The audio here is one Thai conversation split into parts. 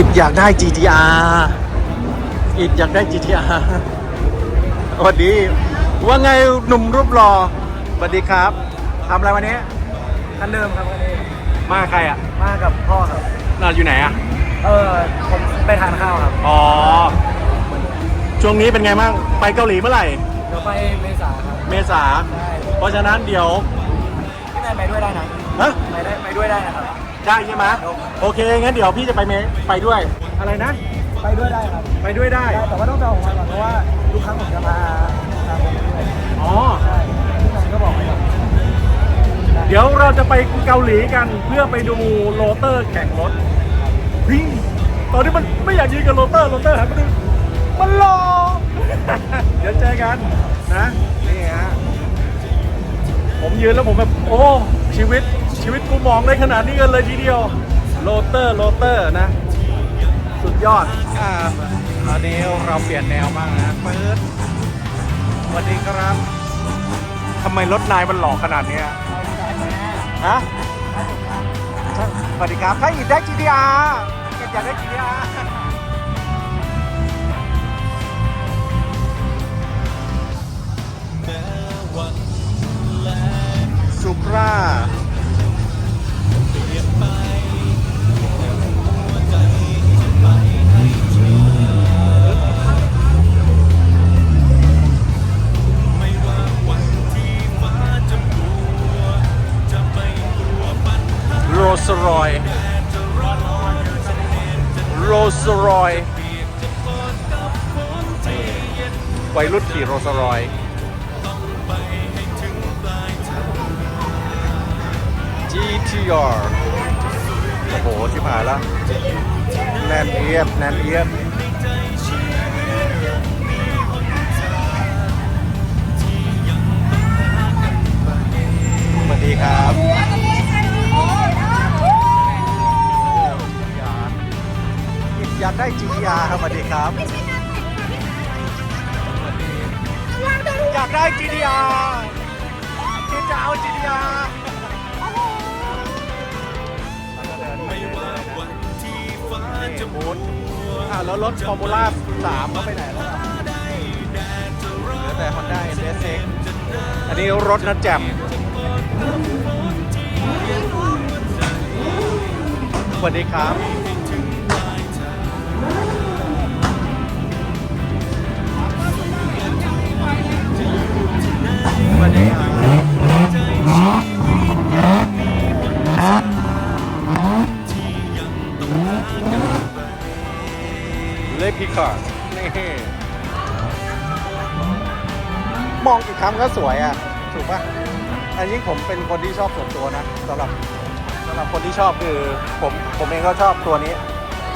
อิดอยากได้ GTR อิดอยากได้ GTR สวัสดี ว่าไงหนุ่มรูปหล่อสวัสดีครับทำอะไรวันนี้คันเดิมครับวันนี้มาใครอะมากับพ่อครับน่าอยู่ไหนอะ เออผมไปทานข้าวครับอ๋อ ช่วงนี้เป็นไงบ้างไปเกาหลีเมื่อไหร่ เดี๋ยวไปเมษาครับเมษาใช่เพราะฉะนั้นเดี๋ยวพี่นายไปด้วยได้นะฮะไปได้ไปด้วยได้นะครับ ได้ใช่ไหมโอเคงั้นเดี๋ยวพี่จะไปเมไปด้วย อะไรนะ ไปด้วยได้ครับไปด้วยได้ ได้แต่ว่าต้องจองมาก่อนเพราะว่าทุกครั้งผมจะพาพาคนไปด้วยอ๋อ ใช่พี่นายก็บอกไปก่อนเดี๋ยวเราจะไปเกาหลีกันเพื่อไปดูโรเตอร์แข่งรถพี่ตอนนี้มันไม่อยากยืนกับโรเตอร์โรเตอร์หันมาดูมันหล่อ เดี๋ยวเจอกันนะนี่ฮะผมยืนแล้วผมแบบโอ้ชีวิต ชีวิตกูมองได้ขนาดนี้กันเลยทีเดียว โรเตอร์โรเตอร์นะ สุดยอดอ่าตอนนี้เราเปลี่ยนแนวบ้างนะเปิดสวัสดีครับทำไมรถนายมันหล่อขนาดเนี้ยฮะสวัสดีครับ ถ้าอีกได้ GTR อีกอยากได้ GTR สุปรา โรอยวัยรุ่นขี่โรสรอย GTR โอ้โห ชิบหายแล้ว แน่นเอียดแน่นเอียดสวัสดีครับ อยากได้ GTR ครับสวัสดีครับอยากได้ GTR ที่จะเอา GTR ไม่ว่าวันที่ฟ้าจะบูดอ่าแล้วรถฟอร์มูล่า3เขาไปไหนแล้วอะเหลือแต่ Honda n s x อันนี้รถนะแจ่มสวัสดีครับ กี่ครั้งก็สวยอะ ถูกป่ะอันนี้ผมเป็นคนที่ชอบส่วนตัวนะสำหรับสำหรับคนที่ชอบคือผมผมเองก็ชอบตัวนี้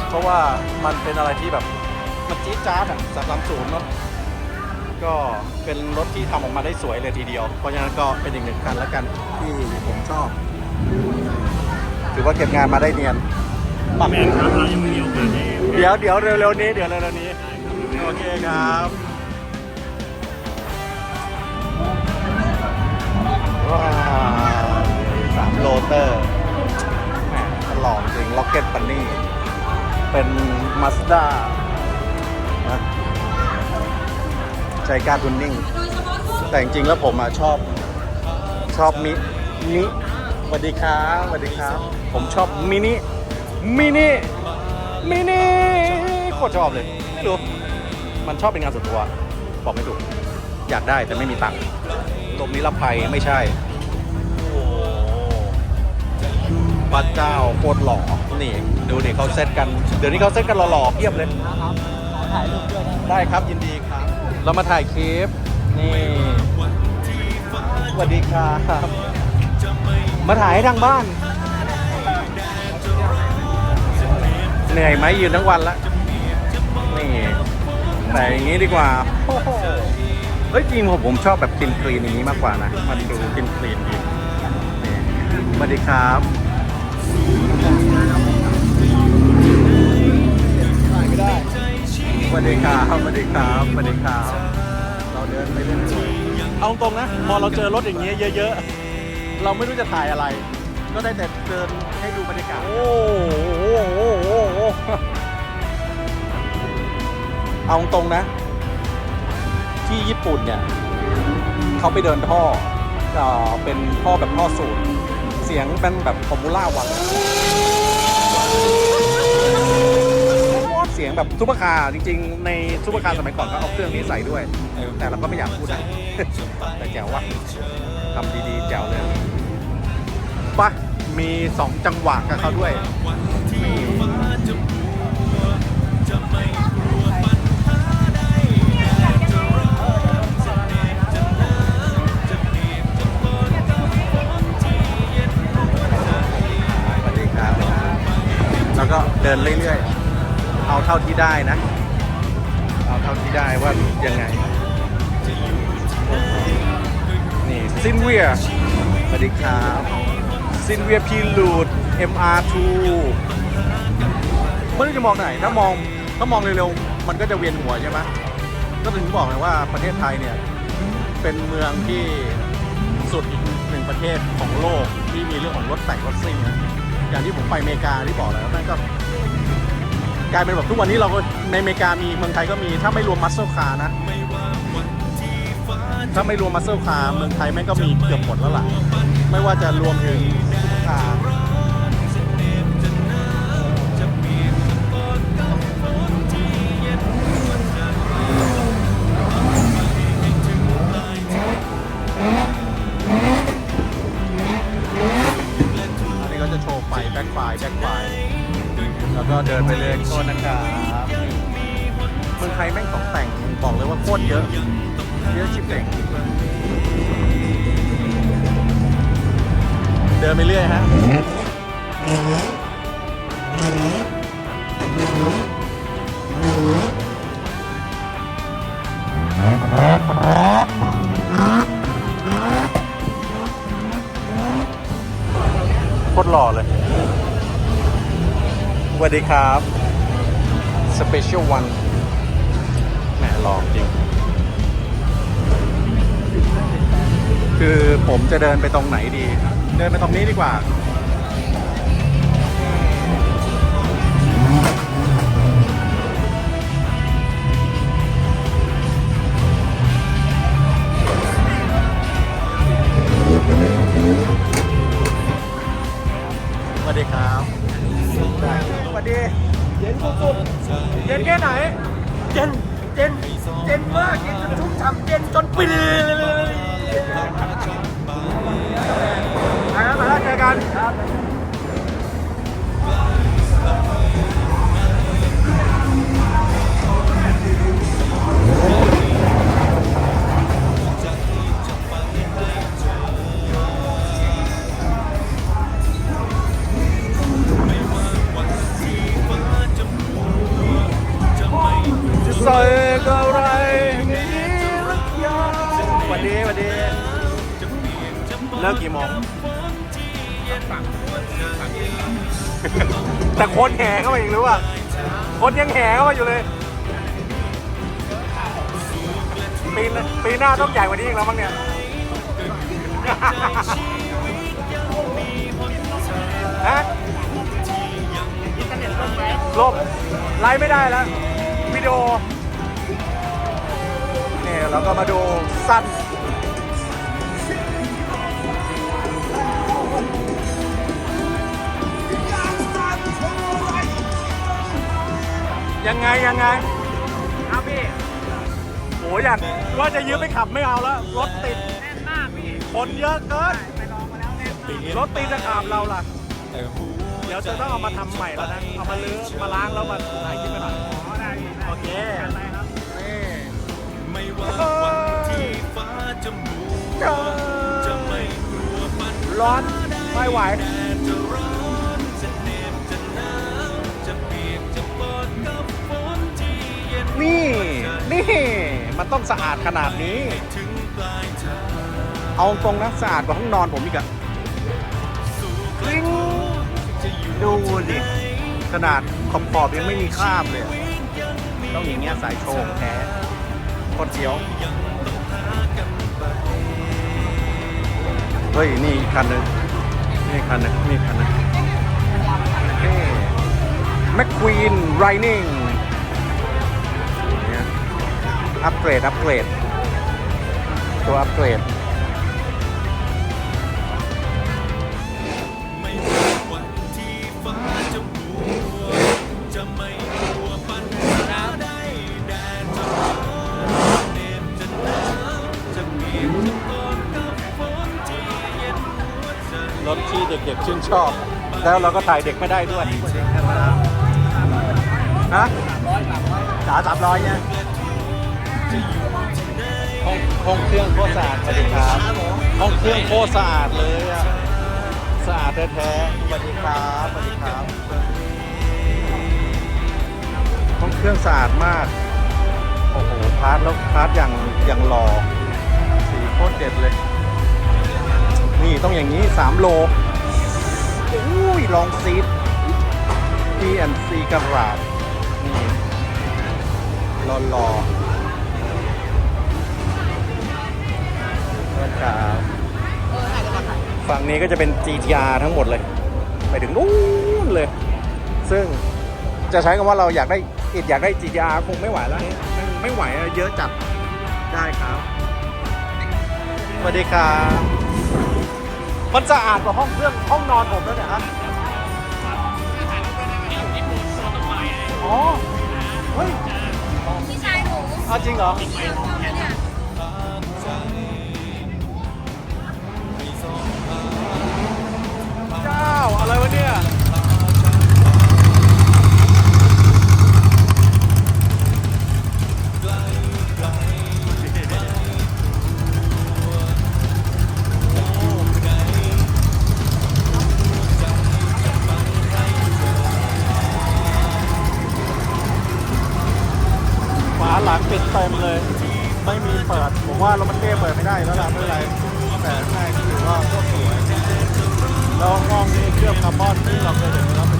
เพราะว่ามันเป็นอะไรที่แบบมันจี๊ดจ๊าดอะสามสามศูนย์เนาะก็เป็นรถที่ทำออกมาได้สวยเลยทีเดียว เพราะฉะนั้นก็เป็นอีกหนึ่งคันแล้วกันที่ผมชอบ ถือว่าเก็บงานมาได้เนียนปักแมนครับเรายังไม่มีโอกาสได้ เดี๋ยวเดี๋ยวเร็วๆนี้เดี๋ยวเร็วๆนี้ โอเคครับ สามโรเตอร์แหมหล่อจริงล็อกเก็ตปันนี่เป็นมาสด้าใจกล้าทุนนิ่ง แต่จริงๆแล้วผมอะชอบชอบมินิสวัสดีครับสวัสดีครับ ผมชอบมินิมินิมินิโคตรชอบเลย ไม่รู้ มันชอบเป็นงานส่วนตัว บอกไม่ถูก อยากได้แต่ไม่มีตังค์ ตรงนี้รับภัยไม่ใช่โอ้พระเจ้าโคตรหล่อ นี่ดูนี่เขาเซตกัน เดี๋ยวนี้เขาเซตกันหล่อๆเพียบเลยนะครับขอถ่ายรูปด้วยนะได้ครับยินดีครับ เรามาถ่ายคลิป นี่ สวัสดีครับ มาถ่ายให้ทางบ้าน เหนื่อยไหมยืนทั้งวันละ นี่ แต่อย่างนี้ดีกว่าโอ้โห เฮ้ยจริงผมผมชอบแบบคลีนคลีนอย่างนี้มากกว่านะ มันดูคลีนคลีนดีนี่สวัสดีครับไม่ได้สวัสดีครับสวัสดีครับสวัสดีครับเราเดินไปเรื่อยๆเอาตรงนะ พอเราเจอรถอย่างเงี้ยเยอะๆ เราไม่รู้จะถ่ายอะไร ก็ได้แต่เดินให้ดูบรรยากาศ โอ้โหโอ้โหโอ้โหเอาตรงๆนะ ที่ญี่ปุ่นเนี่ยเขาไปเดินท่อเอ่อเป็นท่อแบบท่อสูตร เสียงเป็นแบบฟอร์มูล่าวันเสียงแบบซุปเปอร์คาร์จริงๆ ในซุปเปอร์คาร์สมัยก่อนก็เอาเครื่องนี้ใส่ด้วย แต่เราก็ไม่อยากพูดนะแต่แจ๋วว่ะทำดีๆ แจ๋วเลยปะมีสองจังหวะกับเขาด้วย แล้วก็เดินเรื่อยๆ เอาเท่าที่ได้นะ เอาเท่าที่ได้ว่ายังไง นี่ซินเวียสวัสดีครับซินเวียพีลูด MR2 ไม่รู้จะมองไหน ถ้ามองถ้ามองเร็วๆ มันก็จะเวียนหัวใช่ไหมก็ถึงบอกเลยว่าประเทศไทยเนี่ยเป็นเมืองที่สุดอีกหนึ่งประเทศของโลกที่มีเรื่องของรถแต่งรถซิ่งนะ อย่างที่ผมไปอเมริกาที่บอกแล้วนั่นก็กลายเป็นแบบทุกวันนี้เราก็ในอเมริกามีเมืองไทยก็มีถ้าไม่รวมมัสเซลคาร์นะ ถ้าไม่รวมมัสเซลคาร์เมืองไทยแม่งก็มีเกือบหมดแล้วล่ะ ไม่ว่าจะรวมถึงซุปเปอร์คาร์ แล้วก็เดินไปเลยโทษนะครับเมืองไทยแม่งของแต่งบอกเลยว่าโคตรเยอะเยอะชิบเด็กเดินไปเรื่อยฮะโคตรหล่อเลย สวัสดีครับสเปเชียลวันแหมหล่อจริง คือผมจะเดินไปตรงไหนดี เดินไปตรงนี้ดีกว่า สวัสดีครับ สวัสดี เย็นสุดๆเย็นแค่ไหน เย็น เย็น เย็นมากเย็นจนชุ่มฉ่ำเย็นจนปีเลยไปแล้วไปแล้วเจอกันครับ แต่คนแห่เข้ามาอีกหรือว่า คนยังแห่เข้ามาอยู่เลยปีนปีหน้าต้องใหญ่กว่านี้อีกแล้วมั้งเนี่ย ฮะล่มไลฟ์ไม่ได้แล้ว วิดีโอเนี่ยเราก็มาดูสั้น ยังไงยังไงครับพี่โหอยากว่าจะยืมไปขับไม่เอาแล้วรถติดแน่นมากพี่คนเยอะเกินไปลองมาแล้วแน่นมากรถติดจะขับเราล่ะเดี๋ยวจะต้องเอามาทำใหม่แล้วนะเอามาลื้อมาล้างแล้วมาถ่ายคลิปไปหน่อยอ๋อได้พี่ได้โอเคจัดไปครับนี่ไม่ว่าวันที่ฟ้าจะมัวจะไม่กลัวปัญร้อนไม่ไหว นี่ นี่ มันต้องสะอาดขนาดนี้ เอาตรงนะสะอาดกว่าห้องนอนผมอีกอะสู่กกลาริ๊งดูดิขนาดขอบขอบๆยังไม่มีคราบเลย ต้องอย่างเงี้ยสายโชว์แท้โคตรเจียว เฮ้ย นี่อีกคันหนึ่งนี่คันหนึ่งนี่คันหนึ่งแมคควีนไรนิ่ง อัปเกรด อัปเกรด ตัวอัปเกรด ไม่ว่าวันที่ฟ้าจะมัวจะไม่กลัวปัญหาใดแดดจะร้อนเหน็บจะหนาวจะเปียกจะปนกับฝนที่เย็นหัวใจ รถที่เด็กๆชื่นชอบ แล้วเราก็ถ่ายเด็กไม่ได้ด้วยฮะจ๋าสามร้อยเนี่ย ห้องเครื่องโคตรสะอาดสวัสดีครับห้องเครื่องโคตรสะอาดเลยอะสะอาดแท้ๆสวัสดีครับสวัสดีครับห้องเครื่องสะอาดมากโอ้โหพาร์ทแล้วพาร์ทอย่างอย่างหล่อสีโคตรเด็ดเลย นี่ต้องอย่างนี้3โลอุ้ยลองซีด P&C กระราดนี่รอรอร ฝั่งนี้ก็จะเป็น GTR ทั้งหมดเลย ไปถึงนู้นเลย ซึ่งจะใช้คำว่าเราอยากได้อิดอยากได้ GTR คงไม่ไหวแล้วมันไม่ไหวอะเยอะจัดได้ครับสวัสดีครับมันสะอาดกว่าห้องเครื่องห้องนอนผมแล้วเนี่ยฮะอ๋อเฮ้ยพี่ชายหนูเอาจริงเหรอา อะไรวะเนี่ย ฝาหลังปิดเต็มเลย ไม่มีเปิด ผมว่ารถมันเต้เปิดไม่ได้แล้วล่ะไม่เป็นไรแต่ข้างในก็ถือว่าโคตรสวย แล้วห้องนี้เคลือบคาร์บอนที่เราเคยเห็นแล้ว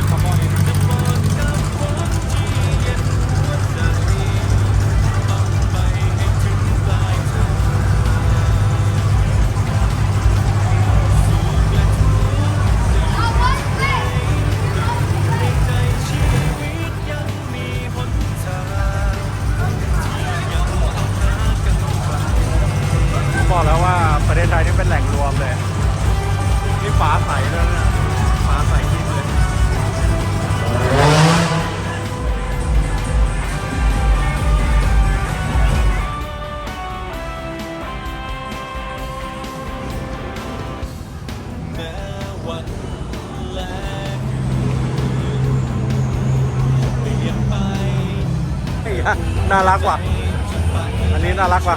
น่ารักว่ะ อันนี้น่ารักว่ะ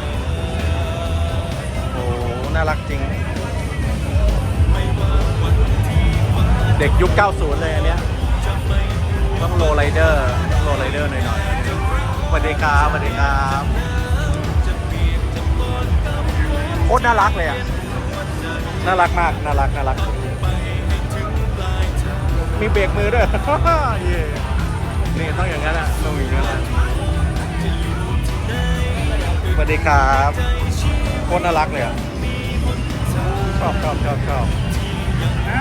โอ้ น่ารักจริง เด็กยุค 90 เลยอันเนี้ย ต้องโลไรเดอร์ต้องโลไรเดอร์หน่อยๆสวัสดีครับสวัสดีครับโคตรน่ารักเลยอะ น่ารักมาก น่ารัก น่ารัก มีเบรกมือด้วย สวัสดีครับโคตรน่ารักเลยอะชอบชอบชอบชอบ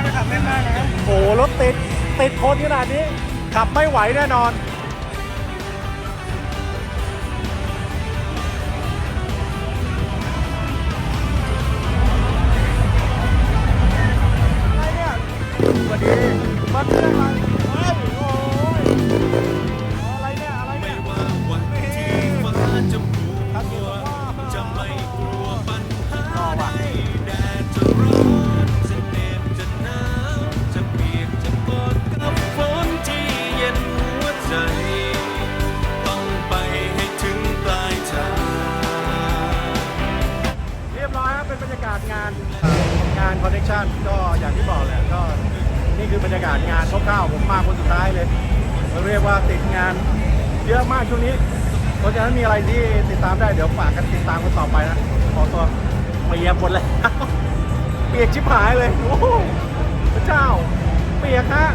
ไปขับเล่นได้นะโอ้โหรถติดติดคนขนาดนี้ ขับไม่ไหวแน่นอนอะไรเนี่ยสวัสดีมาเรื่องอะ คร่าวๆผมมาคนสุดท้ายเลยเรียกว่าติดงานเยอะมากช่วงนี้ เพราะฉะนั้นมีอะไรที่ติดตามได้เดี๋ยวฝากกันติดตามกันต่อไปนะขอตัวเปียกหมดแล้วเปียกชิบหายเลยโอ้พระเจ้า เปียกฮะ